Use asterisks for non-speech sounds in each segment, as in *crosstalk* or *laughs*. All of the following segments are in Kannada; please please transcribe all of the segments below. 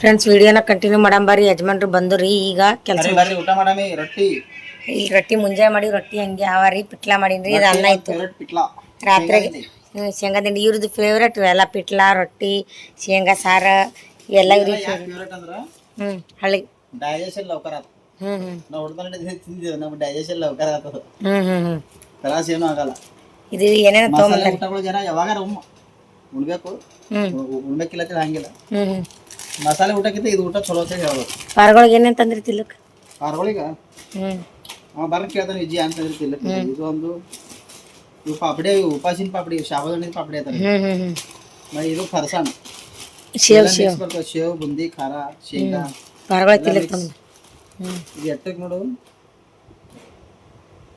ಫ್ರೆಂಡ್ಸ್ ವಿಡಿಯೋನ ಕಂಟಿನ್ಯೂ ಮಾಡಂಬಾರಿ ಯಜಮಾನ್ರು ಬಂದ್ರಿ ಈಗ ಕೆಲಸ ಊಟ ಮಾಡಮಿ ರೊಟ್ಟಿ. ಇಲ್ಲಿ ರೊಟ್ಟಿ ಮುಂಜಾನೆ ಮಾಡಿ ರೊಟ್ಟಿ ಹಂಗೆ ಅವಾರಿ ಪಿಟ್ಲ ಮಾಡಿನ್ರಿ ಇದು ಅನ್ನ ಇತ್ತು. ಫೇವ್ರೆಟ್ ಪಿಟ್ಲಾ. ರಾತ್ರಿ ಶೇಂಗಾ ತಿಂಡಿ. ಇವ್ರದ್ದು ಫೇವ್ರೇಟ್ ಎಲ್ಲ ಪಿಟ್ಲ ರೊಟ್ಟಿ ಶೇಂಗಾ ಸಾರ ಎಲ್ಲ ಇವ್ರಿಗೆ ಹ್ಞೂ ಹಳ್ಳಿ. ಡೈಜೆಷನ್ ಲವಕರ ಆತ ಹ್ಞೂ ಹ್ಞೂ ನಾವು ತಿಂದಿದ್ದೇವೆ ನಮ್ಮ ಡೈಜೆಷನ್ ಹ್ಞೂ ಹ್ಞೂ ಹ್ಞೂ ತ್ರಾಸ ಏನೂ ಆಗಲ್ಲ. ಇದು ಏನೇನು ಊಟಗಳು ಜನ ಯಾವಾಗಾರ ಉಮ್ಮ ಉಣ್ಬೇಕು. ಹ್ಞೂ ಉಣ್ಬೇಕಿಲ್ಲ ಹಂಗಿಲ್ಲ. ಹ್ಞೂ ಹ್ಞೂ ಮಸಾಲೆ ಊಟಕ್ಕಿಂತ ಇದು ಊಟ ಚಲೋ ಅಂತ ಹೇಳ್ಬೋದು. ಪಾರ್ಗಳಿಗೆ ಏನೇನು ತಂದ್ರಿ ತಿಲ್ಲಕ್ಕೆ ಕಾರ್ಗಳಿಗ ಹ್ಞೂ ಅವ ಬರ್ರಿ ಕೇಳ್ತಾನೆ ವಿಜಯ ಅಂತ ಇರ್ತಿಲ್ಲ ಇದು ಒಂದು ಇವು ಪಾಪಡಿ ಉಪಾಸಿನ ಪಾಪಡಿ ಶಾಬದಣ್ಣದ ಪಾಪಡಿ ಅಂತಾರೆ ಹ್ಞೂ ಹ್ಞೂ ಹ್ಞೂ ಇದು ಫರ್ಸಾಣ ಶೇವ್ ಶೇವ್ ಶೇವ್ ಬುಂದಿ ಖಾರ ಶೇಂಗಾ ಪಾರ್ಗಳಿಗೆ ತಿಲ್ಲಕ್ಕೆ ತಂದು ಹ್ಞೂ ಇದು ಎಷ್ಟಕ್ಕೆ ನೋಡು?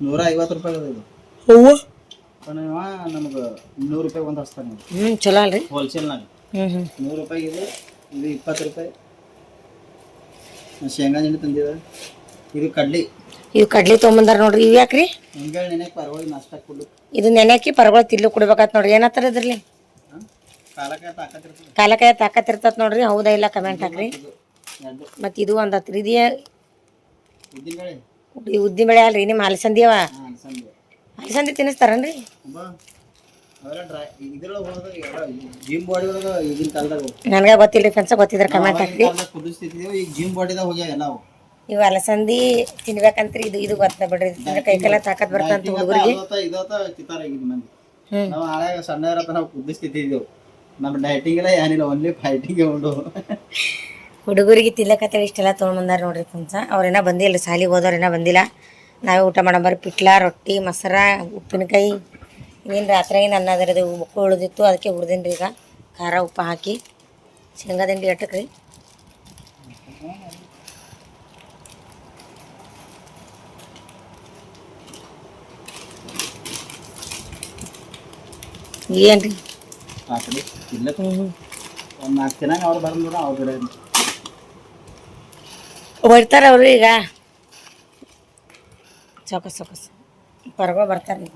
ನೂರ ಐವತ್ತು ರೂಪಾಯಿ ಅದ ಇದು. ಹೂವು? ಇವ ನಮ್ಗೆ ನೂರು ರೂಪಾಯಿ ಒಂದು ಹಚ್ತಾನೆ. ಹ್ಞೂ ಚಲೋ ಅಲ್ರಿ. ಹೋಲ್ಸೇಲ್ನಾಗ ಹ್ಞೂ ಹ್ಞೂ ನೂರು ರೂಪಾಯಿ ಇದು ಇದು ಇಪ್ಪತ್ತು ರೂಪಾಯಿ. ಶೇಂಗಾ ಹಿಂಡಿ ತಂದಿದ. ಇದು ಕಡ್ಲಿ. ಇವು ಕಡ್ಲಿ ತೊಗೊಂಬಂದಾರ ನೋಡ್ರಿ. ಇವು ಯಾಕ್ರಿ? ಮುಂಜಾನೆ ನೆನೆ ಪರವಾಗಿ ನಾಷ್ಟ ಕೊಡ್ಲು ಇದು ನೆನೆಕಿ ಪರ್ಗಳು ತಿಲ್ಲು ಕುಡ್ಬೇಕಾತ್ ನೋಡ್ರಿ. ಏನತ್ತಾರ ಇದ್ರಲ್ಲಿ? ಕಾಲಕ್ಕೆ ತಾಕತ್ತಿರ್ತದೆ. ಕಾಲಕಾಯ ತಾಕತ್ತಿರ್ತತ್ ನೋಡ್ರಿ. ಹೌದಾ ಇಲ್ಲ ಕಮೆಂಟ್ ಹಾಕ್ರಿ. ಮತ್ ಮತ್ತು ಇದು ಒಂದು ಹತ್ರ ಇದು ಉದ್ದಿನ ಬೆಳೆ ಅಲ್ರಿ. ನಿಮ್ಮ ಹಲಸಂದಿ ಅವ? ಹಾಂ ಅಲಸಂದೆ ತಿನ್ನಿಸ್ತಾರನ್ರಿ? ನನಗೆ ಗೊತ್ತಿಲ್ಲ ಫ್ರೆಂಡ್ಸ್ ಗೊತ್ತಿದ್ರೆ ಕಮೆಂಟ್ ಹಾಕಿ ಜಿಮ್ ಬಾಡಿದಾಗ ಹೋಗ್ಯಾವ ಎಲ್ಲ ಅವು ಇವು ಅಲಸಂದಿ ತಿನ್ಬೇಕಂತ್ರಿ ಇದು ಇದು ಗೊತ್ತ ಬಿಡ್ರಿ ತಿಂದ್ರೆ ಕೈಕೆಲ್ಲ ತಾಕತ್ ಬರ್ತಂತ ಹುಡುಗರಿಗೆ. ನಾವು ಸಣ್ಣ ಇರತ್ತ ನಾವು ಕುದಿಸ್ತಿದ್ದೀವಿ ನಮ್ಮ ಏನಿಲ್ಲ ಫೈಟಿಂಗ್ ಉಂಡು. ಹುಡುಗರಿಗೆ ತಿನ್ಲಕತ್ತ ಇಷ್ಟೆಲ್ಲ ತೊಗೊಂಡ್ಬಂದಾರ ನೋಡ್ರಿ ಫ್ರೆಂಡ್ಸ ಅವ್ರೇನ ಬಂದಿಲ್ಲ ಸಾಲಿಗೆ ಹೋದವ್ರೇನ ಬಂದಿಲ್ಲ. ನಾವೇ ಊಟ ಮಾಡಂಬರಿ ಪಿಟ್ಲಾ ರೊಟ್ಟಿ ಮೊಸರ ಉಪ್ಪಿನಕಾಯಿ. ಏನು ರಾತ್ರಿ ನನ್ನ ಅದರದು ಉಪ್ಪು ಉಳಿದಿತ್ತು ಅದಕ್ಕೆ ಹುರಿದಿನ್ರಿ ಈಗ ಖಾರ ಉಪ್ಪು ಹಾಕಿ ಶೇಂಗಾ ದಿಂಡಿ ಎಟ್ಟಕ್ಕೆ ರೀ ಏನು ರೀ ಆ ಕಡೆ ಇಲ್ಲ ಹ್ಞೂ ಹ್ಞೂ ಒಂದು ನಾಲ್ಕು ದಿನ ಅವ್ರು ಬಂದ್ರು ಅವ್ರ ಕಡೆ ಬರ್ತಾರ ಅವರು ಈಗ ಚೌಕಸ್ ಚೌಕಸ್ ಹೊರಗೆ ಬರ್ತಾರೆ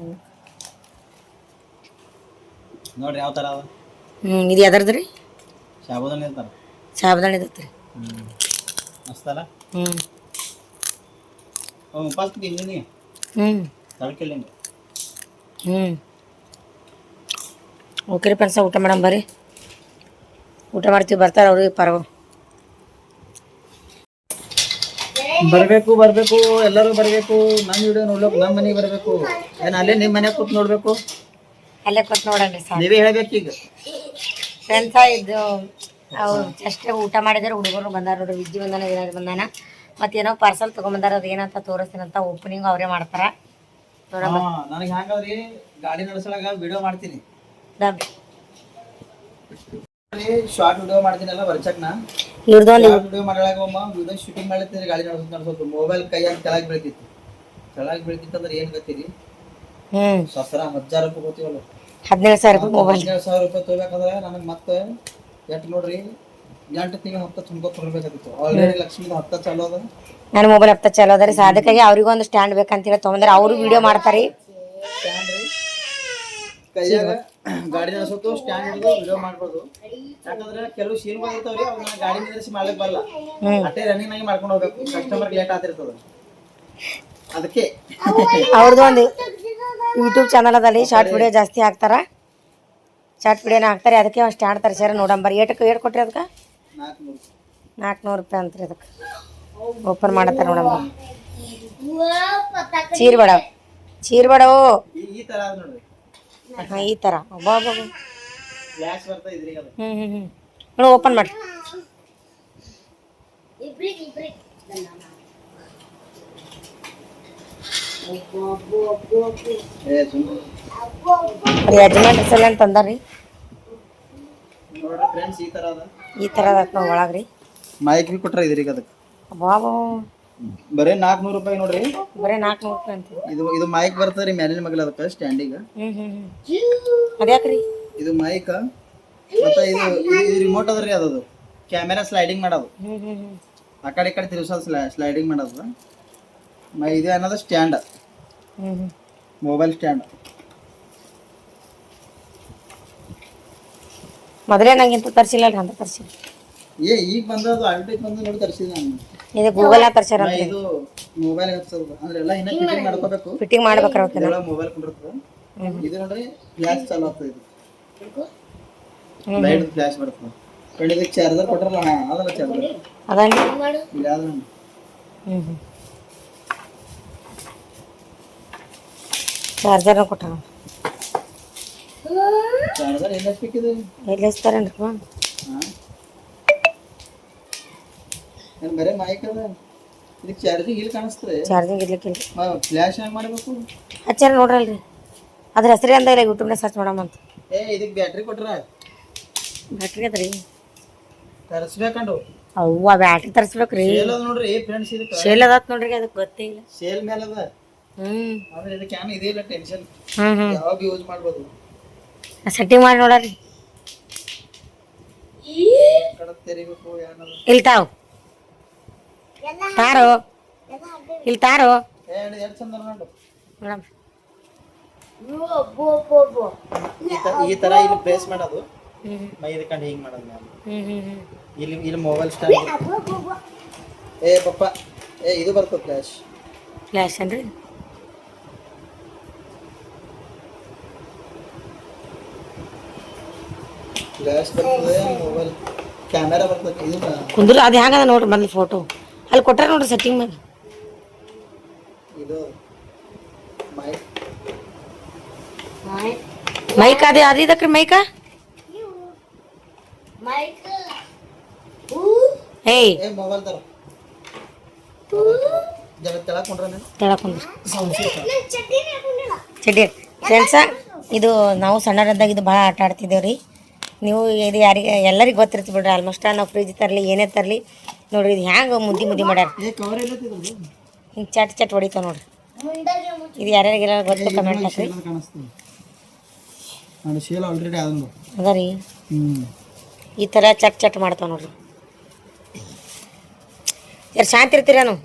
ನೋಡ್ರಿ ಯಾವ ಥರ ಅದ? ಹ್ಞೂ ಇದು ಎದರ್ದು ರೀ? ಶಾಬೂದನ್ ಇರ್ತಾರ. ಸಾಬದಾಣಿ ಇದತ್ರಿ ಹ್ಞೂ ಮಸ್ತಲ್ಲ ಹ್ಞೂ ಅವ್ನು ಹಿಂಗೆ ಹ್ಞೂ ತಳಕಿಲ್ಲ ಹ್ಞೂ ಓಕೆ ರೀ ಪನ್ಸ ಊಟ ಮಾಡಮ್ ಬರ್ರಿ. ಊಟ ಮಾಡ್ತೀವಿ ಬರ್ತಾರೆ ಅವ್ರಿಗೆ ಪರವ. ಬರಬೇಕು ಬರಬೇಕು ಎಲ್ಲರೂ ಬರಬೇಕು. ನಮ್ಮ ವಿಡಿಯೋ ನೋಡ್ಬೇಕು ನಮ್ಮ ಮನೆಗೆ ಬರಬೇಕು. ಏನು ಅಲ್ಲೇ ನಿಮ್ಮ ಮನೆಗೆ ಕೂತ್ ನೋಡಬೇಕು? ಅಲ್ಲೇ ಕೂತ್ ನೋಡಲ್ರಿ ಸರ್ ನೀವೇ ಹೇಳಬೇಕು ಈಗ. ಫ್ರೆಂಡ್ಸ ಇದು ಅವ್ರು ಜಸ್ಟ್ ಊಟ ಮಾಡಿದ್ರೆ ಹುಡುಗರು ಬಂದಾರ ನೋಡ್ರಿ ವಿದ್ಯೆ ಬಂದಾನ ಏನಾದ್ರು ಬಂದಾನ. ಮತ್ತೇನೋ ಪಾರ್ಸಲ್ ತಗೊಂಬಂದಾರ ಅದು ಏನಂತ ತೋರಿಸ್ತೀನಂತ ಓಪನಿಂಗ್ ಅವರೇ ಮಾಡ್ತಾರ. ನನಗೆ ಗಾಡಿ ನಡೆಸಲಾಗ ವಿಡಿಯೋ ಮಾಡ್ತೀನಿ. ಶಾರ್ಟ್ ವಿಡಿಯೋ ಮಾಡ್ತೀನಲ್ಲ ಬರ್ಚಕ್ನ? ಇವ್ರದೊಂದು ವಿಡಿಯೋ ಮಾಡಲಾಗ ಒಮ್ಮ ವಿಡಿಯೋ ಶೂಟಿಂಗ್ ಮಾಡ್ತಿದ್ರೆ ಗಾಡಿ ನಡೆಸೋದು ನಡೆಸೋದು. ಮೊಬೈಲ್ ಕೈ ಕೆಳಗೆ ಬೀಳ್ತಿತ್ತು. ಕೆಳಗೆ ಬೀಳ್ತಿತ್ತು ಅಂದ್ರೆ ಏನು ಗೊತ್ತೀರಿ? ಸಸ್ರ ಹಜಾರ್ ರೂಪಾಯಿ ಹದಿನೇಳು ಸಾವಿರ ರೂಪಾಯಿ ಮೊಬೈಲ್ ಹದಿನೇಳು ಸಾವಿರ ರೂಪಾಯಿ ತೊಗೋಬೇಕಂದ್ರೆ ನನಗೆ ಮತ್ತೆ ಎಷ್ಟು ನೋಡ್ರಿ ಎಂಟು ತಿಂಗಳು ಹಪ್ತ ತುಂಬ್ಕೊತ ತೊಗೊಳ್ಬೇಕಾಗಿತ್ತು ಆಲ್ರೆಡಿ ಲಕ್ಷ್ಮೀದ ಹತ್ತ ಚಾಲೋ ಅದ. ನನ್ನ ಮೊಬೈಲ್ ಹಪ್ತ ಚಲೋ ಅದ ರೀ. ಅದಕ್ಕಾಗಿ ಅವ್ರಿಗೂ ಒಂದು ಸ್ಟ್ಯಾಂಡ್ ಬೇಕಂತೇಳಿ ತೊಗೊಂಡ್ರೆ ಅವರು ವಿಡಿಯೋ ಮಾಡ್ತಾರೆ ಕೈಯಾಗ ಗಾಡಿ ನಡೆಸೋದು ಸ್ಟ್ಯಾಂಡ್ ಹಿಡಿದು ವಿಡಿಯೋ ಮಾಡ್ಬೋದು. ಯಾಕಂದ್ರೆ ಕೆಲವು ಸೀನ್ಗಳು ಇರ್ತಾವ್ರಿ ಅವ್ನ ಗಾಡಿ ನಿಂದ್ರಿಸಿ ಮಾಡ್ಲಿಕ್ಕೆ ಬರಲ್ಲ. ಅಟ್ಟೆ ರನ್ನಿಂಗ್ ಆಗಿ ಮಾಡ್ಕೊಂಡು ಹೋಗ್ಬೇಕು. ಕಸ್ಟಮರ್ ಲೇಟ್ ಆಗ್ತಿರ್ತದ. ಅದಕ್ಕೆ. ಅವ್ರದ್ದು ಒಂದು ಯೂಟ್ಯೂಬ್ ಚಾನಲ್ ಅದಲ್ಲಿ ಶಾರ್ಟ್ ವಿಡಿಯೋ ಜಾಸ್ತಿ ಹಾಕ್ತಾರ? ಶಾರ್ಟ್ ವಿಡಿಯೋನ ಹಾಕ್ತಾರೆ ಅದಕ್ಕೆ ಒಂದು ಸ್ಟ್ಯಾಂಡ್ ತರಿಸ್ಯಾರ ನೋಡಂಬರಿ ಏಟಕ್ಕೆ ಏಟ್ ಕೊಟ್ರಿ ಅದಕ್ಕೆ? ನಾಲ್ಕುನೂರು ನಾಲ್ಕುನೂರು ರೂಪಾಯಿ ಅಂತ್ರಿ ಅದಕ್ಕೆ. ಓಪನ್ ಮಾಡತ್ತಾರ ನೋಡಂಬ ಚೀರ್ ಬೇಡ. ಚೀರ್ ಬೇಡವು ಈ ಈ ತರ ಅದ ನೋಡ್ರಿ. ಹಾಂ ಈ ಥರ ಒಬ್ಬ ಫ್ಲಾಶ್ ಬರ್ತಾ ಇದ್ರಿ ಅದು. ಹ್ಞೂ ಹ್ಞೂ ಹ್ಞೂ ನೋಡಿ ಓಪನ್ ಮಾಡಿ. ಏ ಸುಮ್ಮನೆ ಅದು ಯಜಮಾನ್ ಹೆಸರು ಅಂತ ಅಂದಾರ್ರಿ? ಈ ತರ ಅದ. ಥರ ಅದ ನಾವು ಒಳಗೆ ರೀ ಮೈಕ್ ಬಿ ಕೊಟ್ರ ಇದ್ರಿ ಅದಕ್ಕೆ. ಬಾಬು ಬರೀ ನಾಲ್ಕುನೂರು ರೂಪಾಯಿ ನೋಡ್ರಿ. ಬರೇ ನಾಲ್ಕುನೂರು ರೂಪಾಯಿ ಇದು ಇದು ಮೈಕ್ ಬರ್ತದ್ರಿ ಮ್ಯಾಲಿನ ಮಗಲ ಅದಕ್ಕೆ ಸ್ಟ್ಯಾಂಡಿಗೆ ಅದ್ಯಾಕ್ರಿ ಇದು ಮೈಕ್ ಮತ್ತೆ ಇದು ಇದು ರಿಮೋಟ್ ಅದ ರೀ ಅದದು. ಕ್ಯಾಮೆರಾ ಸ್ಲೈಡಿಂಗ್ ಮಾಡೋದು. ಆ ಕಡೆ ಈ ಕಡೆ ತಿರ್ಸೋದು ಸ್ಲೈ ಸ್ಲೈಡಿಂಗ್ ಮಾಡೋದು. ಇದು ಅನ್ನೋದು ಸ್ಟ್ಯಾಂಡ್ ಮೊಬೈಲ್ ಸ್ಟ್ಯಾಂಡ್ ಮೊದಲೇ ನಂಗೆ ಇಂತ ತರಿಸಿಲ್ಲ ಅಂತ ತರಿಸಿಲ್ಲ. ಏ ಈಗ ಬಂದದು ಅಡ್ವರ್ಟೈಸ್ ಬಂದ ನೋಡಿ ತರಿಸಿದ ನಾನು. ಇದು ಗೂಗಲ್ ತರ್ಸ್ಯಾರ ನಾ ಇದು ಮೊಬೈಲ್ ಹಚ್ಚೋದು ಅಂದ್ರೆ ಎಲ್ಲ ಇನ್ನ ಫಿಟ್ಟಿಂಗ್ ಮಾಡ್ಕೋಬೇಕು. ಫಿಟ್ಟಿಂಗ್ ಮಾಡ್ಬೇಕಾರ ಅವಕ್ಕೆ ಎಲ್ಲ ಮೊಬೈಲ್ ಕುಂಡಿರ್ತದೆ. ಇದು ನೋಡಿ ಫ್ಲಾಶ್ ಚಾಲು ಆಗ್ತದೆ ಇದು. ಲೈಟ್ ಫ್ಲಾಶ್ ಬರ್ತದೆ ಫ್ರೆಂಡ್ ಇದಕ್ಕೆ ಚಾರ್ಜರ್ ಕೊಟ್ಟರಲ್ಲ ಹಾ ಅದಲ್ಲ ಚಾರ್ಜರ್ ಅದನ್ನ ಇಲ್ಲ ಅದು ಹ್ಞೂ ಹ್ಞೂ ಕೊಟ್ಟಾರ ಚಾರ್ಜರ್ ಎಲ್ಲ ಬೇಕಿದೆ ಎಲ್ಲಿ ಹಚ್ತಾರೇನ್ರಿ ಹಾ. ಏನ್ ಬರೇ ಮೈಕ್ ಅದ. ಇದಕ್ಕೆ ಚಾರ್ಜಿಂಗ್ ಇಲ್ಲಿ ಕಾಣಿಸ್ತದೆ ಚಾರ್ಜಿಂಗ್ ಇರ್ಲಿಕ್ಕಿಲ್ಲ ಫ್ಲಾಶ್ ಹೆಂಗ್ ಮಾಡಬೇಕು? ಹಚ್ಚಾರ ನೋಡ್ರಲ್ರಿ. ಅದ್ರ ಹೆಸರೇ ಅಂದ ಇಲ್ಲ ಯೂಟ್ಯೂಬ್ನಾಗ ಸರ್ಚ್ ಮಾಡಮಂತ ಏ ಇದಕ್ಕೆ ಬ್ಯಾಟ್ರಿ ಕೊಟ್ರ? ಬ್ಯಾಟ್ರಿ ಅದ್ರಿ. ತರಿಸ್ಬೇಕಂಡು ಅವ್ವ ಬ್ಯಾಟ್ರಿ ತರಿಸ್ಬೇಕ್ರಿ. ಸೇಲ್ ಅದ ನೋಡ್ರಿ ಫ್ರೆಂಡ್ಸ್ ಇದಕ್ಕೆ. ಶೇಲ್ ಅದ ನೋಡ್ರಿ ಅದಕ್ಕೆ ಗೊತ್ತೇ ಇಲ್ಲ. ಸೇಲ್ ಮೇಲೆ ಅದ. ಆದ್ರೆ ಇದಕ್ಕೆ ಏನು ಇದೇ ಇಲ್ಲ ಟೆನ್ಷನ್ ಹ್ಮ್ ಹ್ಮ್. ಯಾವಾಗ ಯೂಸ್ ಮಾಡ್ಬೋದು? ಸೆಟ್ಟಿಂಗ್ ಮಾಡಿ ನೋಡ್ರಿ. ಕಡೆ ತೆರಿಬೇಕು ಏನದ ಇಲ್ಲಿ ತಾವು. ತಾರೋ. ಇಲ್ಲಿ ತಾರೋ. ಏ ಎರಡು ಚಂದ ನೋಡು. ಮೇಡಮ್ ಈ ತರ ಇಲ್ಲಿ ಪ್ಲೇಸ್ ಮಾಡೋದು. ಹ್ಮ್ ಮೈ ಇದಕ್ಕಂಡು ಹಿಂಗ್ ಮಾಡೋದು ನಾನು. ಹ್ಮ್ ಹ್ಮ್ ಹ್ಮ್. ಇಲ್ಲಿ ಇಲ್ಲಿ ಮೊಬೈಲ್ ಸ್ಟ್ಯಾಂಡ್ ಏ ಪಪ್ಪ. ಏ ಇದು ಬರ್ತದೆ ಫ್ಲಾಶ್ ಫ್ಲಾಶ್ ಅನ್ರಿ ಫ್ಲಾಶ್ ಬರ್ತದೆ ಮೊಬೈಲ್ ಕ್ಯಾಮೆರಾ ಬರ್ತದೆ ಇದು ಕುಂದ್ರ ಅದು ಹೆಂಗದ ನೋಡ್ರಿ ಮೊದಲು ಫೋಟೋ ಅಲ್ಲಿ ಕೊಟ್ಟಾರ ನೋಡ್ರಿ ಸೆಟ್ಟಿಂಗ್ ಮೇಲೆ. ಇದು ಮೈ ಮೈಕ್ ಅದೇ ಅದು ಇದಕ್ರಿ ಮೈಕ ಏಯ್. ಏ ಮೊಬೈಲ್ ತರ. ಜರ ತೆಳಕೊಂಡ್ರೆ ನೀನು? ತೆಳಕೊಂಡ್ರಿ. ಚಡ್ಡಿ. ಫ್ರೆಂಡ್ಸ ಇದು ನಾವು ಸಣ್ಣರಿದ್ದಾಗ ಇದು ಭಾಳ ಆಟ ಆಡ್ತಿದ್ದೇವೆ ರೀ ನೀವು ಇದು ಯಾರಿಗೆ ಎಲ್ಲರಿಗೆ ಗೊತ್ತಿರ್ತೀವಿ ಬಿಡ್ರಿ ಆಲ್ಮೋಸ್ಟ್ ನಾವು ಫ್ರಿಜ್ ತರಲಿ ಏನೇ ತರಲಿ ನೋಡ್ರಿ ಇದು ಹ್ಯಾಂಗೆ ಮುದ್ದಿ ಮುದ್ದಿ ಮಾಡ್ಯಾರ. ಹಿಂಗೆ ಚಟ್ ಚಟ್ ಹೊಡಿತಾವ ನೋಡ್ರಿ. ಇದು ಯಾರ್ಯಾರಿಗೆಲ್ಲ ಗೊತ್ತು ಕಮೆಂಟ್ ಹಾಕ್ರಿ. ಅದ ರೀ. ಈ ಥರ ಚಟ್ ಚಟ್ ಮಾಡ್ತಾವ ನೋಡ್ರಿ. ಯಾರು ಶಾಂತಿ ಇರ್ತೀರೇನು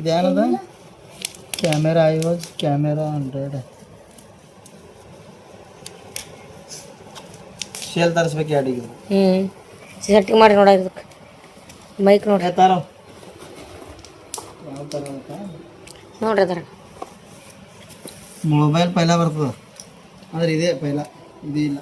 ಇದೇನದ ಕ್ಯಾಮೆರಾ ಐ ವಾಸ್ ಕ್ಯಾಮೆರಾ ಹಂಡ್ರೆಡ್. ಶೇಲ್ ತರಿಸ್ಬೇಕು ಎರಡು ಹ್ಞೂ ಸೆಟ್ಟಿಂಗ್ ಮಾಡಿ ನೋಡ ಇದಕ್ಕೆ ಮೈಕ್ ನೋಡ್ರಿ. ತಾರ. ಯಾವ ಥರ ಗೊತ್ತಾ ನೋಡ್ರಿ ಅದ್ರ ಮೊಬೈಲ್ ಪೈಲ ಬರ್ತದ. ಆದ್ರೆ ಇದೇ ಪೈಲ ಇದೇ ಇಲ್ಲ.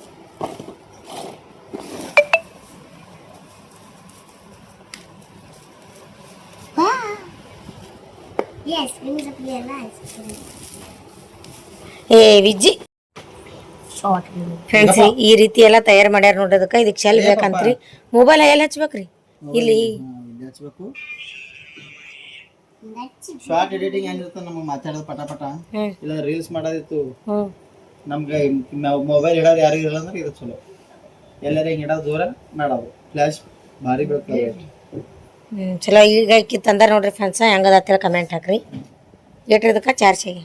ಏ ವಿಜ್ಜಿ. ಫ್ರೆಂಡ್ಸ್ ಈ ರೀತಿ ಎಲ್ಲ ತಯಾರು ಮಾಡ್ಯಾರ ನೋಡ್ರಿ ಅದಕ್ಕೆ ಇದಕ್ಕೆ ಶೆಲ್ ಬೇಕಂತ್ರಿ. ಮೊಬೈಲ್ ಎಲ್ಲಿ ಹಚ್ಬೇಕ್ರಿ? ಇಲ್ಲಿ. ಹಾ, ಹಚ್ಬೇಕು? ಶಾರ್ಟ್ ಎಡಿಟಿಂಗ್ ಏನಿರ್ತದೆ ನಮಗೆ ಮಾತಾಡೋದು ಪಟ ಪಟ. ಇಲ್ಲ ರೀಲ್ಸ್ ಮಾಡೋದಿತ್ತು. ನಮ್ಗೆ ಮೊಬೈಲ್ ಇಡೋದು ಯಾರಿಗೂ ಇರಲ್ಲ ಅಂದ್ರೆ ಇದು ಚಲೋ. ಎಲ್ಲರ ಹಿಂಗೆ ಇಡೋದು ದೂರ ಮಾಡೋದು. ಫ್ಲ್ಯಾಶ್ ಭಾರಿ ಬೀಳ್ತದೆ. ಹ್ಞೂ ಚಲೋ. ಈಗ ಇಕ್ಕಿ ತಂದಾರ ನೋಡ್ರಿ ಫ್ರೆಂಡ್ಸ ಹೆಂಗದ ಅಂತೇಳಿ ಕಮೆಂಟ್ ಹಾಕ್ರಿ. ಎಟ್ರಿ ಚಾರ್ಜ್ ಚಾರ್ಜಿಗೆ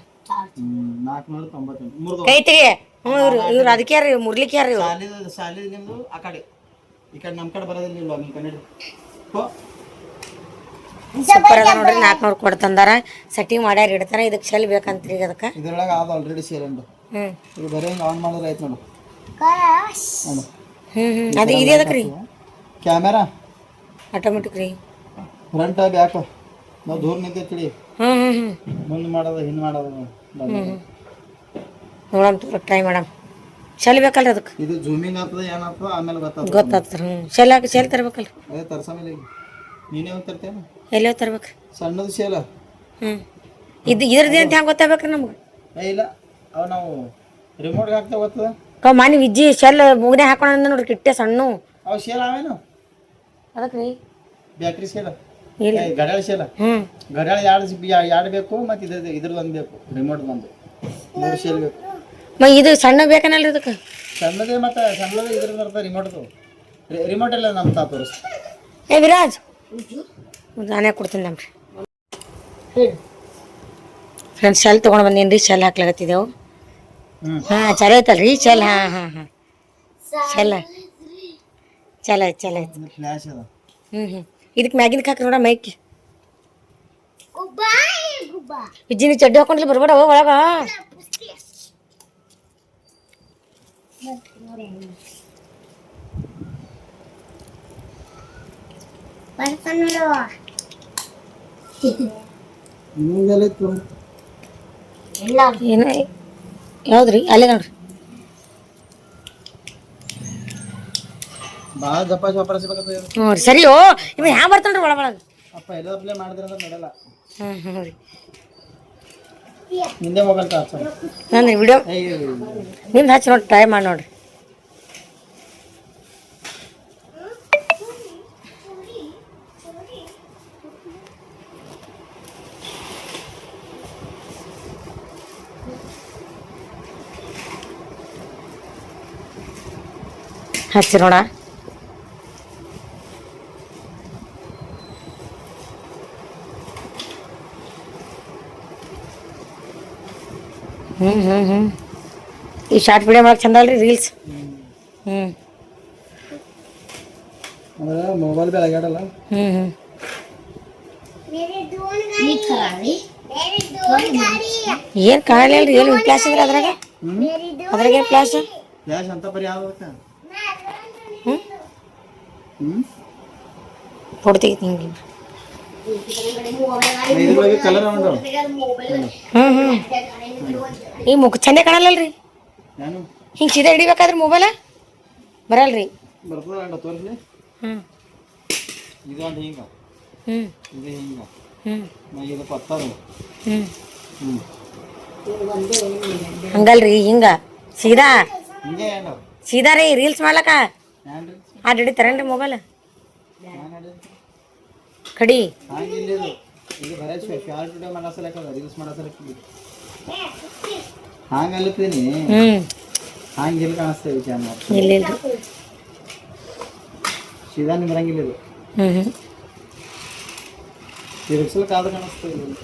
ನಾಲ್ಕುನೂರ ತೊಂಬತ್ತೆಂಟು. ಮೂರ್ದು ಕೈ ತೆಗಿ ಹ್ಞೂ ಇವ್ರು ಇವ್ರು ಅದಕ್ಕೆ ರೀ ಮುರ್ಲಿಕ್ಕೆ ರೀ ಇವ್ರು? ಸಾಲಿದ ಸಾಲಿದ ನಿಮ್ದು ಆ ಕಡೆ. ಈ ಕಡೆ ನಮ್ಮ ಕಡೆ ಬರೋದಿಲ್ಲ ಇಲ್ವಾ ನಿಮ್ಮ ಕನ್ನಡ? ಹೋ. ಸೂಪರ್ ಅದ ನೋಡ್ರಿ ನಾಲ್ಕುನೂರು ಕೊಡ್ ತಂದಾರ. ಸೆಟ್ಟಿಂಗ್ ಮಾಡ್ಯಾರ ಇಡ್ತಾರ. ಇದಕ್ಕೆ ಶೆಲ್ ಬೇಕಂತ್ರಿ ಈಗ ಅದಕ್ಕೆ. ಇದ್ರೊಳಗೆ ಆದ ಆಲ್ರೆಡಿ ಸೇರಂಡು ಹ್ಞೂ ಇದು ಬರೀ ಹಿಂಗೆ ಆನ್ ಮಾಡಿದ್ರೆ ಆಯ್ತು ನೋಡು. ನೋಡು. ಹ್ಞೂ ಹ್ಞೂ ಅದು ಇದೆ ಅದಕ್ಕೆ ರೀ ಕ್ಯಾಮೆರಾ? ಆಟೋಮೆಟಿಕ್ ರೀ. ಫ್ರಂಟ್ ಬ್ಯಾಕ್ ನಾವು ದೂರ ನಿಂತಿರ್ತೀವಿ. ಹ್ಞೂ ಹ್ಞೂ ಹ್ಞೂ ಮುಂದೆ ಮಾಡೋದು ಹಿಂದೆ ಮಾಡೋದು ನೋಡಮ್ ಟ್ರೈ ಮಾಡಮ್. ಶೆಲ್ ಬೇಕಲ್ರಿ ಅದಕ್ಕೆ? ಇದು ಜೂಮಿಂಗ್ ಆಗ್ತದೆ ಏನಾಗ್ತದೆ ಆಮೇಲೆ ಗೊತ್ತಾಗ್ತದೆ. ಗೊತ್ತಾಗ್ತದೆ ಹ್ಞೂ ಶೆಲ್ ಹಾಕಿ ಶೆಲ್ ತರ್ಬೇಕಲ್ರಿ. ಅದೇ ತರ್ಸಮೇಲೆ ನೀನೇ ಒಂದು ತರ್ತೇನೆ ಎಲ್ಲೋ ತರ್ಬೇಕು ಸಣ್ಣದು ಶೇಲ. ಹ್ಞೂ ಇದು ಇದ್ರದ್ದು ಅಂತ ಹೆಂಗೆ ಗೊತ್ತಾಗ್ಬೇಕ್ರಿ ನಮ್ಗೆ? ಏ ಇಲ್ಲ. ಅವು ನಾವು ರಿಮೋಟ್ಗೆ ಹಾಕ್ತಾ ಗೊತ್ತದ? ಕವ್ ಮನೆ ವಿಜ್ಜಿ ಶೆಲ್ ಮುಗ್ನೆ ಹಾಕೋಣ ನೋಡ್ರಿ ಕಿಟ್ಟೆ ಸಣ್ಣ. ಅವು ಶೇಲ್ ಅವೇನು? ಅದಕ್ಕೆ ರೀ ಬ್ಯಾಟ್ರಿ ಶೇಲ. ಇಲ್ಲ. ಏ, ಗಡಿಯಾಳ ಶೇಲ. ಹ್ಞೂ ಗಡಾಳ ಎರಡು ಎರಡು ಬೇಕು ಮತ್ತು ಇದ್ರ ಇದ್ರದ್ದು ಒಂದು ಬೇಕು. ರಿಮೋಟ್ ಒಂದು ಮೂರು ಶೇಲ್ ಬೇಕು. ಮ ಇದು ಸಣ್ಣ ಬೇಕನಲ್ರಿ ಇದಕ್ಕೆ? ಸಣ್ಣದೇ ಮತ್ತೆ ಸಣ್ಣದೇ ಇದ್ರ ಬರ್ತದೆ ರಿಮೋಟ್ದು ರಿಮೋಟ್ ಎಲ್ಲ ನಮ್ಮ ತಾ ತೋರಿಸ್ ಏ ವಿರಾಜ್ ನಾನೇ ಕೊಡ್ತೀನಿ ನಮ್ರಿ ಫ್ರೆಂಡ್ಸ್ ಶೆಲ್ ತೊಗೊಂಡು ಬಂದೀನಿ ರೀ ಶೆಲ್ ಹಾಕ್ಲಾಗತ್ತಿದ್ದೆವು ಹಾಂ ಚಲೋ ಐತಲ್ರಿ ಶೆಲ್ ಹಾಂ ಹಾಂ ಹಾಂ. ಶೆಲ್ ಚಲೋ ಐತೆ ಚಲೋ ಐತೆ ಹ್ಞೂ ಹ್ಞೂ ಇದಕ್ಕೆ ಮ್ಯಾಗಿನ ಹಾಕಿ ನೋಡ ಮೈಕ್. ವಿಜ್ಜಿನಿ ಚಡ್ಡಿ ಹಾಕೊಂಡ್ಲಿ ಬರ್ಬೇಡ ಒಳಗ. ಬರ್ತಾನೋ ಯಾವ್ದ್ರಿ? ಅಲ್ಲೇ ನೋಡ್ರಿ. ಭಾಳ ದಪ್ಪ ಜಪ್ಪರಸಬೇಕಾಗ್ತದೆ ನೋಡ್ರಿ ಸರಿ ಓ ಇವ ಹ್ಯಾ ಬರ್ತಾನ್ರಿ ಒಳ ಒಳಗೆ ಅಪ್ಪ ಎಲ್ಲ ಅಪ್ಲೈ ಮಾಡಿದ್ರೆ ಅಂತ ನಡೆಯಲ್ಲ ಹಾಂ ರೀ. ನಿಂದೆ ಮೊಬೈಲ್ ನಂದ್ರಿ ವಿಡಿಯೋ ನಿಮ್ದು ಹಚ್ಚಿ ನೋಡಿ ಟ್ರೈ ಮಾಡಿ ನೋಡ್ರಿ. ಹಚ್ಚಿ ನೋಡ. ಹ್ಞೂ ಹ್ಞೂ ಹ್ಞೂ ಈ ಶಾರ್ಟ್ ವಿಡಿಯೋ ಮಾಡಕ್ಕೆ ಚಂದ ಅಲ್ರಿ ರೀಲ್ಸ್ ಹ್ಞೂ ಅಂದ್ರೆ ಮೊಬೈಲ್ ಬೆಳಗಾಡಲ್ಲ ಹ್ಞೂ ಹ್ಞೂ ಏನು ಕಾಣಲಿಲ್ಲ ರೀ ಏನು ಫ್ಲಾಶ್ ಇದ್ರೆ ಅದ್ರಾಗ ಅದ್ರಾಗ ಏನು ಫ್ಲಾಶ್ ಫ್ಲಾಶ್ ಅಂತ ಬರೀ ಯಾವ್ದಕ್ಕ ಹ್ಞೂ ಹ್ಞೂ ಫೋಟೋ ತೆಗಿತೀನಿ ಹಿಂಗೆ ಇದ್ರೊಳಗೆ ಕಲರ್ ಒಂದು ಹ್ಞೂ ಹ್ಞೂ ಈ ಮುಖ ಚಂದ ಕಾಣಲ್ಲ ರೀ ನಾನು? ಹಿಂಗೆ ಸೀದಾ ಹಿಡಿಬೇಕಾದ್ರೆ ಮೊಬೈಲ ಬರಲ್ರಿ? ಹ್ಞೂ ನಾ ಇದು ಪತ್ತಾರು ಹ್ಞೂ ಹ್ಞೂ ಹಂಗಲ್ರಿ ಹಿಂಗ. ಸೀದಾ? ಸೀದಾ ರೀ ರೀಲ್ಸ್ ಮಾಡ್ಲಕ್ಕ? ಹಿಡಿತಾರೇನ್ರಿ ಮೊಬೈಲ್ ಕಡಿ. ಇದು ಬರೇ ಶಾರ್ಟ್ ವಿಡಿಯೋ ಮಾಡೋ ಸಲಕ ರೀಲ್ಸ್ ಮಾಡೋ ಸಲಕ ಹಂಗೆ ಅಲ್ಲತ್ತೀನಿ ಹ್ಞೂ ಹಂಗಿಲ್ಲ ಕಾಣಿಸ್ತೇವೆ ಚಾನಲ್ ಇಲ್ಲ ಇಲ್ಲ ಸೀದಾ ನಿಂದ್ರಂಗಿಲ್ಲ ಇದು ತಿರುಗಿಸ್ಲಿಕ್ಕೆ ಆದ್ರೆ ಕಾಣಿಸ್ತದೆ ಇದು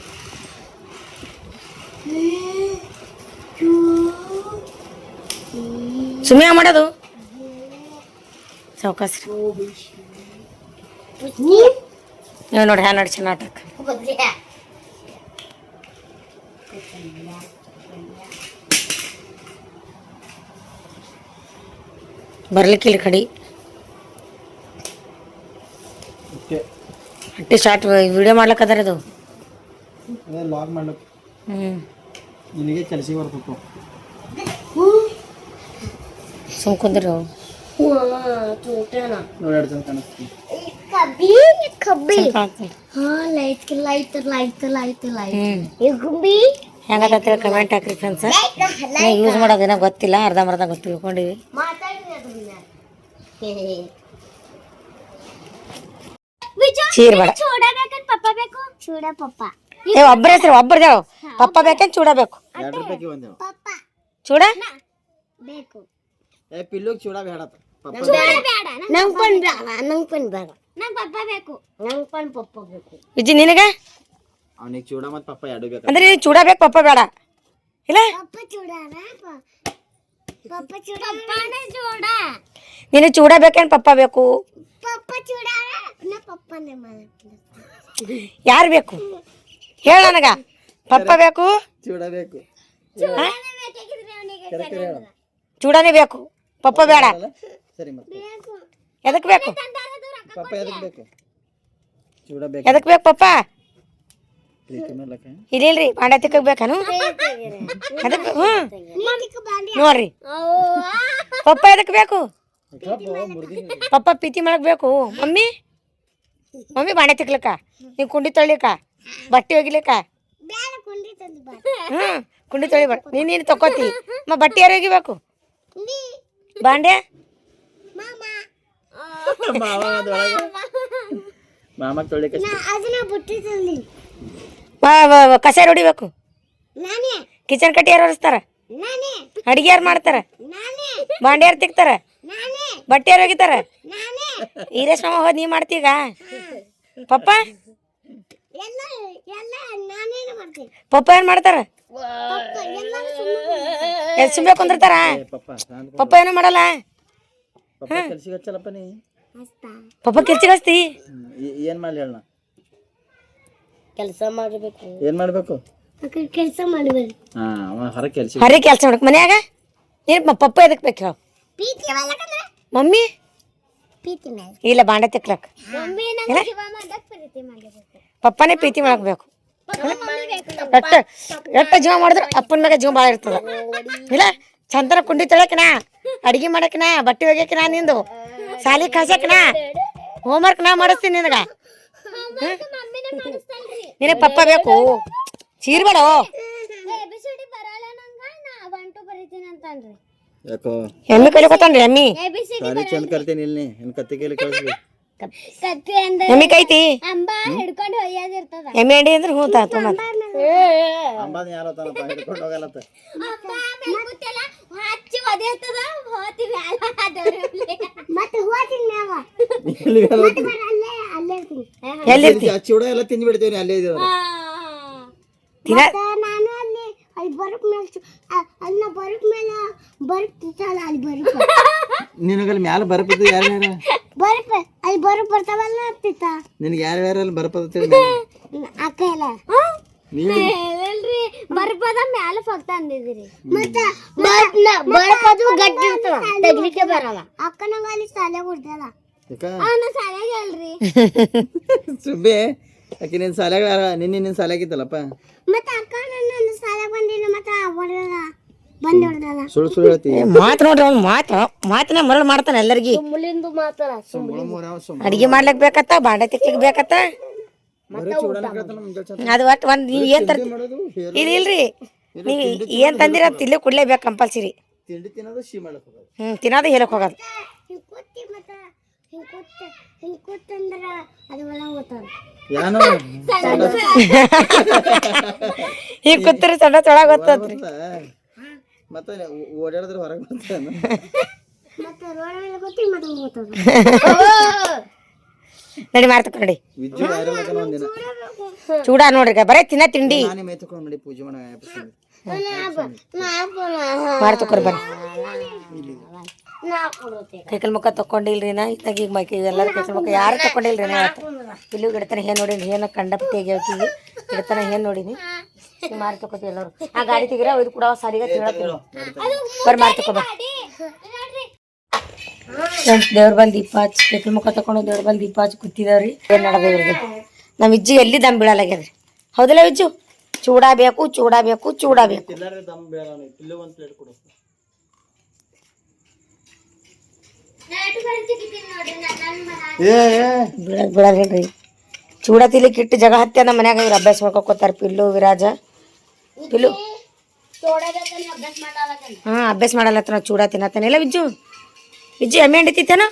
ಸುಮ್ಮನೆ ಮಾಡೋದು? ಸಾವ್ಕಾಸ್ ನೀವು ನೋಡಿ ಹ್ಯಾ ನೋಡಿ ನಾಟಕ ಬರ್ಲಿಕ್ಕಿಲ್ಲ ಕಡಿ. ಅಟ್ಟಿ ಸ್ಟಾರ್ಟ್ ವಿಡಿಯೋ ಮಾಡ್ಲಕ್ಕದಾರ ಅದು? ಅದೇ ಲಾಗ್ ಮಾಡ್ಲಕ್. ಹ್ಞೂ ನಿನಗೆ ಕೆಲಸ ಬರ್ಬೇಕು. ಸುಮ್ ಕುಂದ್ರಿ ಅವು ನೋಡಿ ಎರಡು ಜನ ಕಾಣಿಸ್ತೀನಿ ಸುಮ್ ಈ ಗುಂಬಿ. ಹೆಂಗತ್ತ ಕಮೆಂಟ್ ಹಾಕ್ರಿ ಫ್ರೆಂಡ್ಸ್ ಯೂಸ್ ಮಾಡೋದೇನೋ ಗೊತ್ತಿಲ್ಲ ಅರ್ಧಂಬರ್ಧ ಗೊತ್ತು ತಿಳ್ಕೊಂಡಿವಿ ಚೀರ್ ಬೇಡ. ಪಪ್ಪ ಬೇಕು? ಚೂಡ ಪಪ್ಪ. ಏ ಒಬ್ಬರ ಹೆಸರು ಒಬ್ಬರದೇವು ಪಪ್ಪ ಬೇಕೇನು ಚೂಡ ಬೇಕು? ಚೂಡ? ಬೇಕು. ಏ ಪಿಲ್ಲುಗೆ ಚೂಡ ಬೇಡ. ನಂಗ್ ಪನ್ ಬೇಡ ನಂಗ್ ಪನ್ ಬೇಡ. ನಂಗ್ ಪಪ್ಪ ಬೇಕು. ನಂಗ್ ಪನ್ ಪಪ್ಪ ಬೇಕು. ವಿಜಿ ನಿನಗೆ? ಅವನಿಗೆ ಚೂಡ ಮತ್ತು ಪಪ್ಪ ಎರಡು ಬೇಕು? ಅಂದ್ರೆ ನೀನ್ ಚೂಡ ಬೇಕು ಪಪ್ಪ ಬೇಡ. ಇಲ್ಲ? ಪಪ್ಪ ಚೂಡಾರ ಪಪ್ಪ ಚೂಡ ಪಪ್ಪನೇ ಚೂಡ. ನೀನು ಚೂಡ ಬೇಕೇನು ಪಪ್ಪ ಬೇಕು? ಪಪ್ಪ ಚೂಡಾರ ನಾ ಪಪ್ಪನೇ ಮಾಡ್ತೀನಿ ಯಾರು ಬೇಕು? ಹೇಳ ನನಗ. ಪಪ್ಪ ಬೇಕು? ಚೂಡ ಬೇಕು. ಕರೆ ಚೂಡನೇ ಬೇಕು. ಪಪ್ಪ ಬೇಡ? ಸರಿ ಮತ್ತೆ ಬೇಕು. ಎದಕ್ ಬೇಕು? ಪಪ್ಪ ಎದಕ್ಕೆ ಬೇಕು? ಚೂಡ ಬೇಕು. ಎದಕ್ ಬೇಕು ಪಪ್ಪ? ಇಲ್ಲಿಲ್ರಿ ಬಾಂಡೆ ತಿಕ್ಕಕ್ ಬೇಕನು ಎದಕ್ ಹ್ಞೂ ನೋಡ್ರಿ. ಪಪ್ಪ ಎದಕ್ ಬೇಕು? ಪಪ್ಪ ಪೀತಿ ಮಾಡಕ್ ಬೇಕು. ಮಮ್ಮಿ? ಮಮ್ಮಿ ಬಾಂಡೆ ತಿಕ್ಲಕ್ಕ? ನೀವು ಕುಂಡಿ ತೊಳಿಕ ಬಟ್ಟೆ ಒಗಿಲಿಕ್ಕ? ಹ್ಞೂ ಕುಂಡಿ ತೊಳಿಬೇಡ. ನೀನು ನೀನು ತಕೋತಿ ಮ ಬಟ್ಟೆ ಯಾರು ಒಗಿಬೇಕು? ಬಾಂಡೆ? *laughs* ಮಾವ ತೊಳಿಕ ಕಸ ಹೊಡಿಬೇಕು ಕಿಚನ್ ಕಟ್ಟಿ ಯಾರು ಒರೆಸ್ತಾರ ನಾನೇ. ಅಡಿಗೆ ಯಾರು ಮಾಡ್ತಾರ. ಬಾಂಡೆ ಯಾರು ತಿಕ್ತಾರ. ಬಟ್ಟೆ ಯಾರು ಒಗಿತಾರ. ಈರೇಶ್ ಮಾಮ ಹೋದ್ ನೀ ಮಾಡ್ತೀಗ? ಪಪ್ಪ? ಎಲ್ಲ ಎಲ್ಲ ನಾನೇನು ಮಾಡ್ತೀನಿ? ಪಪ್ಪ ಏನ್ ಮಾಡ್ತಾರ? ಎಲ್ಲ ಸುಮ್ಮನೆ ಕುಂದಿರ್ತಾರ? ಪಪ್ಪ ಏನು ಮಾಡಲ್ಲ? ಪಪ್ಪ ಕೆಲ್ಸಿಗೆ ಹಚ್ಚಲ್ಲಪ್ಪ ನೀ? ಪಪ್ಪ ಕಿರ್ಚಿಗೆ ಹಚ್ತಿ. ಏನ್ ಮಾಡ್ಲಿ ಹೇಳ ಕೆಲಸ ಮಾಡಬೇಕು. ಏನ್ ಮಾಡ್ಬೇಕು? ಕೆಲಸ ಮಾಡಬೇಕು ಹಾ ಅವ ಹೊರ ಕೆಲ್ಸ ಮಾಡ್ಬೇಕು. ಕೆಲಸ ಮಾಡಕ್ ಮನ್ಯಾಗ ಪಪ್ಪ ಎದಕ್ ಬೇಕು ಹೇಳು. ಮಮ್ಮಿ? ಇಲ್ಲ ಬಾಂಡೆ ತಿಕ್ಲಕ್. ಮಮ್ಮಿ ನಂಗೆ ಶಿವ ಮಾಡಕ್ ಪ್ರೀತಿ ಮಾಡಬೇಕು. ಪಪ್ಪನೇ ಪ್ರೀತಿ ಮಾಡಬೇಕು. ಎಟ್ಟ ಎಟ್ಟ ಜೀವ ಮಾಡಿದ್ರೆ ಅಪ್ಪನ ಮ್ಯಾಗ ಜೀವ ಭಾಳ ಇರ್ತದ. ಇಲ್ಲ? ಚಂದನ ಕುಂಡಿ ತೊಳಕಿನ ಅಡಿಗೆ ಮಾಡಕಿನ ಬಟ್ಟೆ ಒಗ್ಯಾಕಿನ ನಿಂದು ಸಾಲಿ ಕಳ್ಸಕಿನ ಹೋಮ್ವರ್ಕ್ ನಾ ಮಾಡಿಸ್ತೀನಿ ನಿನಗ. ನಿನಗೆ ಪಪ್ಪ ಬೇಕು? ಚೀರ್ಬೇಡ ನಾ ಯಾಕೋ? ಎಮ್ಮಿ ಕಲಿಕೋತಾನ್ರಿ ಎಮ್ಮಿ? ಎಬಿಸಿಡಿ ಸಾರಿ ಚಂದ ಕಲ್ತೀನಿ ಇಲ್ಲಿ ಇನ್ನು ಕತ್ತಿ ಕೈಲಿ ಕಳಿಸ್ಲಿ ಕತ್ತಿ ಅಂದ್ರೆ ಎಮ್ಮಿ ಕೈತಿ? ಅಂಬ ಹಿಡ್ಕೊಂಡು ಒಯ್ಯೋದಿರ್ತದ. ಎಮ್ಮಿ ಅಂಡಿ ಅಂದ್ರೆ ಹ್ಞೂ ತಾ ತುಂಬ ಅಂಬಾದ ಯಾರೋ ತಾನಪ್ಪ ಹಿಡ್ಕೊಂಡು ಹೋಗಲ್ಲತ್ತ ಅಂಬ ಮೆಲ್ಕುತ್ತೆಲ್ಲ ಒದೆರ್ತದ ಹೋತಿ ಮತ್ತೆ ಹೋತೀನಿ. ಅಲ್ಲೇ ಅಲ್ಲೇ ಇರ್ತೀನಿ. ಚೂಡ ಎಲ್ಲ ತಿಂದು ಬಿಡ್ತೇವೆ ಅಲ್ಲೇ ಇದ್ದೇವೆ ತಿನ್ನ ನಾನು ಅಲ್ಲಿ ಅಲ್ಲಿ ಬರಕ್ ಮೇಲೆ ಅನ್ನ ಬರಕ್ ಮೇಲೆ ಅಲ್ಲಿ ಬರಕ್. ನಿನಗಲ್ಲಿ ಮ್ಯಾಲ ಬರಪದ ಯಾರು ಯಾರು ಬರಪ್ ಅಲ್ಲಿ ಬರಕ್ ಬರ್ತಾವಲ್ಲ ಹತ್ತಿತ್ತ ನಿನಗೆ ಯಾರು ಅಲ್ಲಿ ಬರಪದ ಅಕ್ಕ ಎಲ್ಲ. ಬರ್ಪದ ಮ್ಯಾಲ ಫಕ್ತ ಅಂದಿದಿರಿ ಮತ್ತ ಬರ್ಪದು ಗಟ್ಟಿ ಇರ್ತವ ತೆಗ್ಲಿಕ್ಕೆ ಬರಲ್ಲ. ಅಕ್ಕ ನಂಗ ಅಲ್ಲಿ ಸಾಲೆ ಕೊಡ್ತಲ್ಲ ಯಾಕ? ಅವನ ಸಾಲೆಗೆ ಹೇಳ್ರಿ. *laughs* ಸುಬ್ಬೆ ಆಕೆ ನಿನ್ನ ಸಾಲಾಗ ನಿನ್ನೆ ನಿನ್ನ ಸಾಲಾಗಿತ್ತಲ್ಲಪ್ಪ ಮತ್ತ ಅಕ್ಕ ನನ್ನ ಸಾಲೆ ಬಂದಿಲ್ಲ ಮತ್ತ ಹೊಡೆದ ಬಂದ್ ಹೊಡೆದಲ್ಲ ಸುಳ್ಳು ಸುಳ್ಳು ಹೇಳ್ತಿ. ಮಾತು ನೋಡ್ರಿ ಅವ್ನು ಮಾತು ಮಾತಿನ ಮರಳು ಮಾಡ್ತಾನೆ ಎಲ್ಲರಿಗಿ. ಮಾತಾಡ ಅಡಿಗೆ ಮಾಡ್ಲಕ್ ಬೇಕತ್ತ ಬಾಂಡೆ ತಿಕ್ಲಿಕ್ ಬೇಕತ್ತ? ಅದು ಒಟ್ಟು ಒಂದು ನೀವು ಏನು ತರ್ತಿ ಇಲ್ಲ ಇಲ್ರಿ ನೀವು ಏನು ತಂದಿರ ತಿಲ್ಲಿ ಕುಡ್ಲೇಬೇಕು ಕಂಪಲ್ಸರಿ ತಿಂಡಿ ತಿನ್ನೋದು ಹ್ಞೂ ಹೇಳಕ್ ಹೋಗೋದು. ಅದು ಈಗ ಕೂತ್ರಿ ಸಣ್ಣ ತೊಳಗ ಗೊತ್ತತ್ರಿ. ಮತ್ತೆ ಓಡಾಡಿದ್ರೆ ಹೊರಗೆ ಮತ್ತೆ ರೋಡ್ ಮೇಲೆ ಕೂತಿ ಮತ್ತೆ *laughs* ನಡಿ ಮಾಡ್ತಕ್ಕ ನಡಿ. ಚೂಡ ನೋಡ್ರಿ ಬರೇ ತಿನ್ನ ತಿಂಡಿ. ಮಾಡ್ತಕ್ರಿ ಬರ್ರಿ ಕೈಕಲ್ ಮುಖ ತಕೊಂಡಿಲ್ರಿ ನಾ ಇತ್ತಾಗ ಈಗ ಮೈಕೈ ಎಲ್ಲರೂ ಕೈಕಲ್ ಮುಖ ಯಾರು ತಕೊಂಡಿಲ್ರಿ ನಾ ಇಲ್ಲಿ ಗಿಡತನ ಏನ್ ನೋಡಿ ಏನು ಕಂಡಪಟ್ಟಿ ಆಗ್ಯಾವಕಿಗೆ ಗಿಡತನ ಏನ್ ನೋಡಿನಿ. ಮಾರಿ ತಕೋತಿ ಎಲ್ಲರೂ. ಆ ಗಾಡಿ ತೆಗಿರ ಇದು ಕೂಡ ಸಾರಿಗೆ ತಿಳತ್ತೀನಿ ಬರ್ರಿ ಮಾರಿ ತಕೋ ಬರ್ರಿ ಫ್ರೆಂಡ್ಸ್ ದೇವ್ರ ಬಲ್ ದೀಪ ಹಚ್ಚಿ ಕೈಕಲ್ ಮುಖ ತಕೊಂಡು ದೇವ್ರ ಬಲ್ ದೀಪ ಹಚ್ಚಿ ಕೂತಿದಾವ್ರಿ. ಏನ್ ನಡೆದ ಇವ್ರದ್ದು ನಮ್ಮ ಇಜ್ಜಿ ಎಲ್ಲಿ ದಮ್ ಬೀಳಲಾಗ್ಯದ್ರಿ? ಹೌದಲ್ಲ ವಿಜ್ಜು ಚೂಡ ಬೇಕು ಚೂಡ ಬೇಕು ಚೂಡ ಬೇಕು ಬೀಳದ್ ಬೀಳದ್ ಹೇಳ್ರಿ ಚೂಡ ತಿಲಿಕ್ ಇಟ್ಟು ಜಗ ಹತ್ತಿ ನಮ್ಮ ಮನ್ಯಾಗ ಇವ್ರು ಅಭ್ಯಾಸ ಮಾಡ್ಕೋತಾರ ಪಿಲ್ಲು ವಿರಾಜ. ಪಿಲ್ಲು ಹಾ ಅಭ್ಯಾಸ ಮಾಡಲ್ಲ ನಾವು ಚೂಡ ತಿನ್ನತ್ತಾನೆ ಇಲ್ಲ ವಿಜ್ಜು ವಿಜ್ಜು ಎಮ್ಮೆ ಹಂಡಿ ತಿಂತೇನ?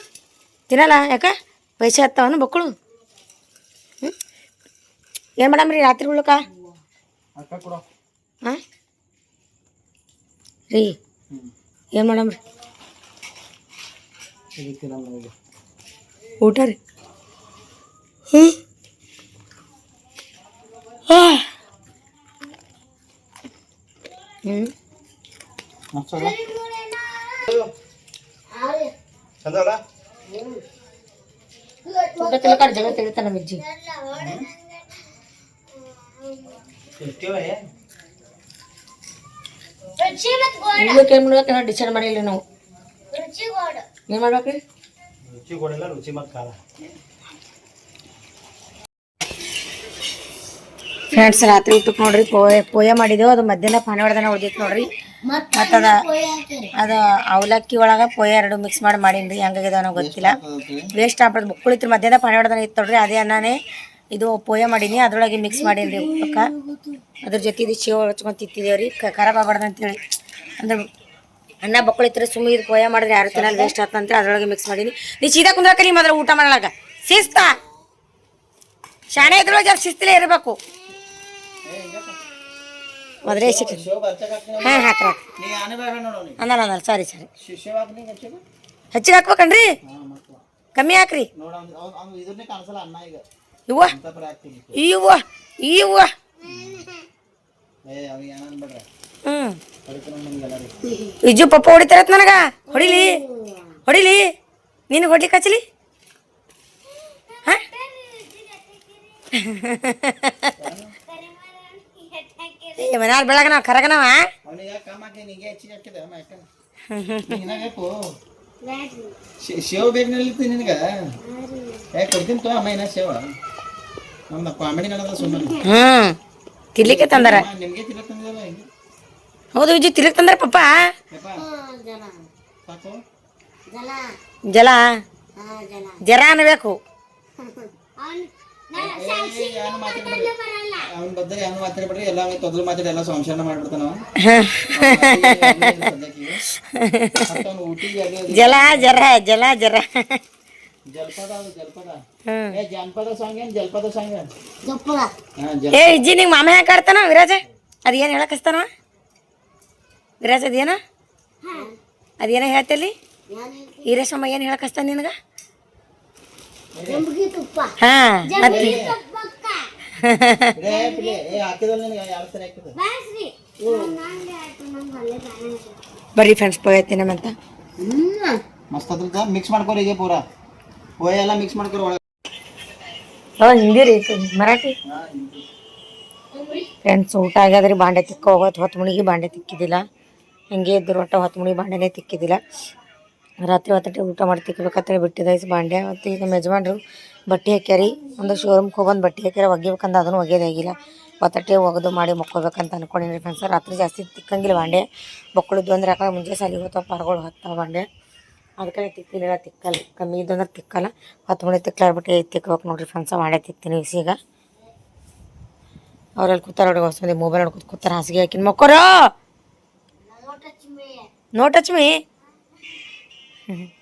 ತಿನ್ನಲ್ಲ, ಯಾಕೆ? ಪೈಸೆ ಹತ್ತವನು ಬಕ್ಕಳು ಹ್ಞೂ ಏನು ಮಾಡಮ್ರಿ ರಾತ್ರಿ ಉಳ್ಕ? ಹಾಂ? ರೀ, ಏನು ಮಾಡಮ್ರಿ ಊಟ ರೀ. ಹ್ಞೂ ಹ್ಞೂ ಚಂದಲ್ಲ ಊಟ ತಿಳ್ಕೊಂಡು ಜಗ ತಿಳಿತಾನ ನಮ್ಮ ಅಜ್ಜಿ? ಇಷ್ಟೇವೆ ಇವಕ್ಕೆ ಏನು ಮಾಡ್ಬೇಕು ನಾವು ಡಿಸೈಡ್ ಮಾಡಿಲ್ಲ ನಾವು. ಏನು ಮಾಡ್ಬೇಕ್ರಿ ರುಚಿ ಕೊಡಿಲ್ಲ ರುಚಿ ಮತ್ತು ಕಾಲ ಫ್ರೆಂಡ್ಸ್ ರಾತ್ರಿ ಊಟಕ್ಕೆ ನೋಡ್ರಿ ಪೋಯ ಪೋಯ ಮಾಡಿದೆವು ಅದು ಮಧ್ಯಾಹ್ನ ಪಾನಿ ಹೊಡೆದನ ಉಳ್ದಿತ್ತು ನೋಡ್ರಿ. ಮತ್ತು ಅದ ಅದು ಅವಲಕ್ಕಿ ಒಳಗೆ ಪೋಯ ಎರಡು ಮಿಕ್ಸ್ ಮಾಡಿ ಮಾಡೀನಿ ರೀ ಹೆಂಗಾಗ್ಯದ ಅನ್ನೋ ಗೊತ್ತಿಲ್ಲ. ವೇಸ್ಟ್ ಆಗ್ಬಾರ್ದು ಮುಕ್ಕಳಿತ್ರಿ ಮಧ್ಯಾಹ್ನ ಪಾನಿ ಹೊಡೆದನ ಇತ್ತು ನೋಡ್ರಿ. ಅದೇ ಅನ್ನನೇ ಇದು ಪೋಯ ಮಾಡೀನಿ. ಅದ್ರೊಳಗೆ ಮಿಕ್ಸ್ ಮಾಡೀನಿ ರೀ ಊಟಕ್ಕೆ ಅದ್ರ ಜೊತೆ ಇದು ಶೇವ್ ಹಚ್ಕೊಂಡು ತಿಂತಿದ್ದೇವೆ ರೀ ಖರಾಬ್ ಆಗ್ಬಾರ್ದು ಅಂತೇಳಿ. ಅಂದ್ರೆ ಅನ್ನ ಬಕ್ಕಳಿತ್ರಿ ಸುಮ್ಮನೆ ಇದು ಪೋಯ ಮಾಡಿದ್ರೆ ಯಾರು ತಿನ್ನಲ್ಲ ವೇಸ್ಟ್ ಆತಂತ ಅದ್ರೊಳಗೆ ಮಿಕ್ಸ್ ಮಾಡೀನಿ. ನೀ ಸೀದಾ ಕುಂದ್ರಕರಿ ಮೊದಲು ಊಟ ಮಾಡಲಾಗ ಶಿಸ್ತಾ? ಶಾಣೆ ಇದ್ರೊಳಗೆ ಜರ ಶಿಸ್ತಲೇ ಇರಬೇಕು? ಬರ್ಚಕ್ ಹಾಕ್ತೀನಿ ಹಾಂ ಹಾಕ್ರಿ ಅನ್ನಲ್ಲ ಅಂದಲ್ಲ ಅಂದಲ್ಲ ಸಾರಿ ಸರಿ ಹೆಚ್ಚಿಗೆ ಹಾಕ್ಬೇಕನ್ರಿ ಕಮ್ಮಿ ಹಾಕ್ರಿ. ಇವ ಇವ ಇವ ಹ್ಞೂ ಇಜ್ಜು ಪಪ್ಪ ಹೊಡಿತಾರತ್ ನನಗ? ಹೊಡಿಲಿ? ಹೊಡಿಲಿ? ನಿನಗೆ ಹೊಡ್ಲಿಕ್ಕೆ ಹಚ್ಚಲಿ ಹಾಂ? *laughs* ಏ ಮನ್ಯಾರ ಬೆಳಗನ ಕರಗನವ? ಯಾಕೆ ಶೇವ್ ಬೇಕು ನಿಲ್ತಿ ಏ ಕೊಡ್ತೀನಿ ತೋ ಅಮ್ಮ ಏನ ಶೇವ? ನಮ್ಮ ಕಾಮಿಡಿ ನಡೆದ ಸುಮ್ಮನೆ ಹ್ಞೂ ತಿರ್ಲಿಕ್ಕೆ ತಂದಾರ. ನಿಮಗೆ ತಂದಿಲ್ಲ ಹೌದು ವಿಜಯ್ ತಿರ್ಲಿಕ್ಕೆ ತಂದಾರ ಪಪ್ಪ ಜಲ. ಜರ ಅನ್ನಬೇಕು ಅವ್ನ ಬದ್ದರೆ ಏನು ಮಾತಾಡ್ಬೇಡ್ರಿ? ಎಲ್ಲ ತೊದಲು ಮಾತಾಡಿ ಎಲ್ಲ ಸಂಶಯನ ಮಾಡ್ಬಿಡ್ತಾನ *laughs* *laughs* ಜಲ ಜರ ಜಲ ಜರ. ಜಲಪದ ಅದು ಜಲಪದ. ಹ್ಮ್. ಏ ಜಾನಪದ ಸಾಂಗ್ ಏನ್? ಜಲಪದ ಸಾಂಗ್ ಜಪ್ಪಳ ಹಾ ಜಲ ಏ ಇಜ್ಜಿ ನಿಂಗೆ ಮಾಮ ಯಾಕೆ ಆಡ್ತಾನ ವಿರಾಜ ಅದು ಏನು ಹೇಳಕಸ್ತಾನವ ವಿರಾಜ್ ಅದೇನ? ಅದೇನ ಹೇಳ್ತಲ್ಲಿ? ಈರೇಶಮ್ಮ ಏನು ಹೇಳಕಸ್ತಾನ ನಿನಗೆ? ಜಂಬಗಿ ತುಪ್ಪ ಹಾಂ *laughs* ಮತ್ತೆ ಬರ್ರಿ ಫ್ರೆಂಡ್ಸ್ ಪೋಯ ನಮ್ಮಂತ ಹ್ಮ್. ಮಸ್ತ್ ಅದ್ರದ್ದು ಮಿಕ್ಸ್ ಮಾಡ್ಕೊರಿ ಈಗ ಪೂರ. ಪೋಯ ಎಲ್ಲ ಮಿಕ್ಸ್ ಮಾಡ್ಕೊರಿ ಒಳಗೆ. ಓ ಹಿಂದಿ ರೀ ಮರಾಠಿ ಫ್ರೆಂಡ್ಸ್ ಊಟ ಆಗ್ಯಾದ್ರಿ ಬಾಂಡೆ ತಿಕ್ಕ ಹೋಗೋದು ಹೊತ್ತು ಮುಣಿಗೆ ಬಾಂಡೆ ತಿಕ್ಕಿದಿಲ್ಲ. ಹಿಂಗೆ ಇದ್ದರು ಒಟ್ಟು ಹೊತ್ತು ಮುಣಿಗೆ ಬಾಂಡೆನೇ ತಿಕ್ಕಿದ್ದಿಲ್ಲ ರಾತ್ರಿ ಹೊತ್ತಟ್ಟೆ ಊಟ ಮಾಡಿ ತಿಕ್ಕಬೇಕಂತೇಳಿ ಬಿಟ್ಟಿದೆ ಐಸ್ ಬಾಂಡೆ. ಮತ್ತು ಈಗ ನಮ್ಮ ಯಜಮಾನ್ರು ಬಟ್ಟೆ ಹಾಕ್ಯಾರಿ. ಒಂದು ಶೋರೂಮ್ಗೆ ಹೋಗೊಂದು ಬಟ್ಟೆ ಹಾಕ್ಯಾರ. ಒಗಿಬೇಕಂದ ಅದನ್ನು ಒಗೆಯೋದಾಗಿಲ್ಲ ಹೊತ್ತಟ್ಟೆ ಒಗೆದು ಮಾಡಿ ಮಕ್ಕೋಬೇಕಂತ ಅನ್ಕೊಂಡಿನಿ ಫ್ರೆಂಡ್ಸ್ ರಾತ್ರಿ ಜಾಸ್ತಿ ತಿಕ್ಕಂಗಿಲ್ಲ ಬಾಂಡೆ. ಮಕ್ಕಳದ್ದು ಅಂದ್ರೆ ಯಾಕಂದ್ರೆ ಮುಂಚೆ ಸಾಲಿಗೆ ಹೋಗ್ತಾವ ಪಾರ್ಗಳು ಹತ್ತಾವ ಬಾಂಡೆ. ಅದಕ್ಕೆ ತಿಕ್ಕಿಲ್ಲ ತಿಕ್ಕಲ್ಲ. ಕಮ್ಮಿ ಇದ್ದು ಅಂದ್ರೆ ತಿಕ್ಕಲ್ಲ. ಹತ್ತು ಮಣಿ ತಿಕ್ಲಾರ್ಬಿಟ್ಟು ತಿಕ್ಕಬೇಕು ನೋಡ್ರಿ ಫ್ರೆಂಡ್ಸ ಮಾಡೇ ತಿಕ್ತೀನಿ ಈಗ ಅವ್ರಲ್ಲಿ ಕೂತಾರ ನೋಡಿ ಹೊಸ ಮೊಬೈಲ್ ನೋಡ್ಕೊತ ಕೂತಾರ. ಹಾಸಿಗೆ ಹಾಕಿನ ಮಕ್ಕೋರೋ! No Mm-hmm. *laughs*